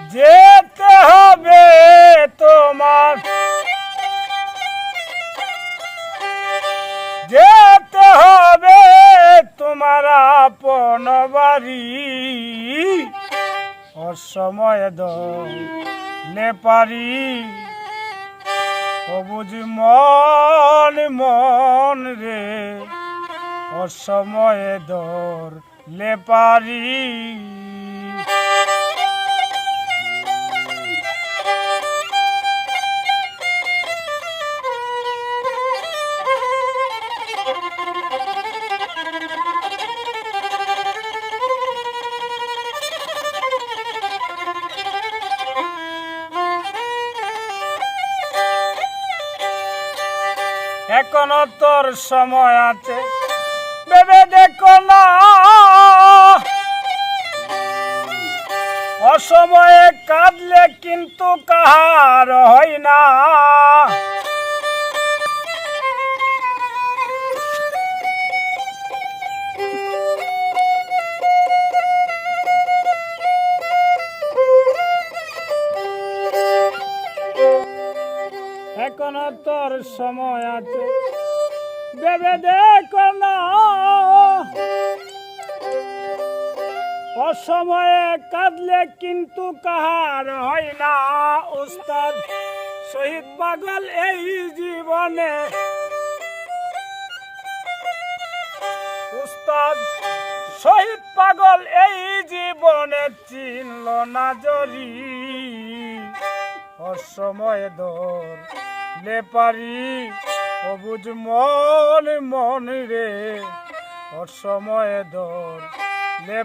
যেতে হবে তোমার। যেতে হবে তোমার আপন বাড়ি। অসময় দলে পারি অবুঝ মন মন রে, অসময়ে দর লে এখনও তোর সময় আছে। ভেবে দেখো না। অসময়ে কাঁদলে কিন্তু কাহার হয় না। এখনও তোর সময় আছে। ভেবে দেখো না। অসময়ে কাঁদলে কিন্তু কাহার হয় না, উস্তাদ। শহীদ পাগল এই জীবনে। উস্তাদ, শহীদ পাগল এই জীবনে চিনল না জরি। অসময় দর লে পারি অবুজ মন মন রে অসময় দর লে